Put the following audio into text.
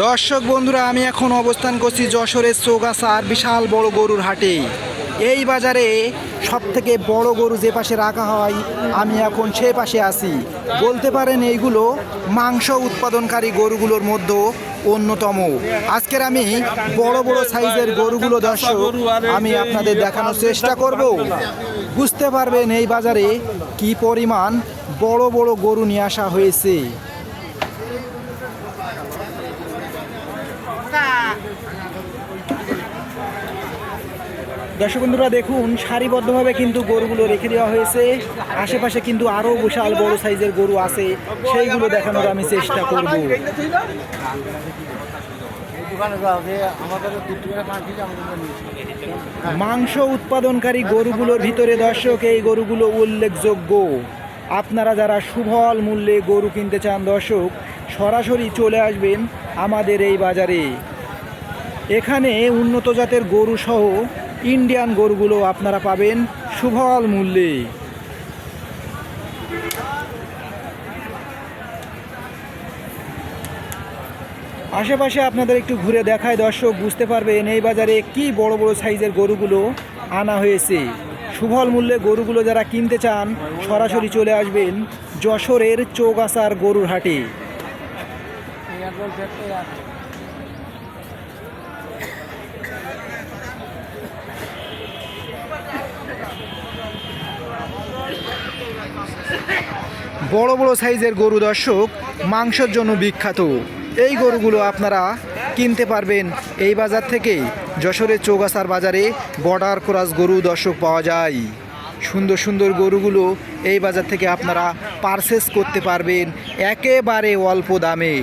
দর্শক বন্ধুরা, আমি এখন অবস্থান করছি যশোরের চৌগাছার বিশাল বড় গরুর হাটে। এই বাজারে সব থেকে বড় গরু যে পাশে রাখা হয়, আমি এখন সে পাশে আছি। বলতে পারেন এইগুলো মাংস উৎপাদনকারী গরুগুলোর মধ্যে অন্যতম। আজকের আমি বড় বড় সাইজের গরুগুলো দর্শক, আমি আপনাদের দেখানোর চেষ্টা করব। বুঝতে পারবেন এই বাজারে কি পরিমাণ বড় বড় গরু নিয়ে আসা হয়েছে। দর্শক বন্ধুরা, দেখুন, সারিবদ্ধভাবে কিন্তু গরুগুলো রেখে দেওয়া হয়েছে। আশেপাশে কিন্তু আরও বিশাল বড় সাইজের গরু আছে। সেইগুলো দেখানোর আমি চেষ্টা করব। মাংস উৎপাদনকারী গরুগুলোর ভিতরে দর্শক, এই গরুগুলো উল্লেখযোগ্য। আপনারা যারা সুফল মূল্যে গরু কিনতে চান দর্শক, সরাসরি চলে আসবেন আমাদের এই বাজারে। এখানে উন্নত জাতের গরু সহ ইন্ডিয়ান গরুগুলো আপনারা পাবেন সুফল মূল্যে। আশেপাশে আপনাদের একটু ঘুরে দেখায় দর্শক, বুঝতে পারবেন এই বাজারে কি বড় বড় সাইজের গরুগুলো আনা হয়েছে। সুফল মূল্যে গরুগুলো যারা কিনতে চান, সরাসরি চলে আসবেন যশোরের চৌগাছার গরুর হাটে। বড় বড় সাইজের গরু দর্শক, মাংসের জন্য বিখ্যাত। এই গরুগুলো আপনারা কিনতে পারবেন এই বাজার থেকেই। যশোরের চৌগাছার বাজারে বর্ডার ক্রস গরু দর্শক পাওয়া যায়। সুন্দর সুন্দর গরুগুলো এই বাজার থেকে আপনারা পারচেস করতে পারবেন একেবারে অল্প দামে।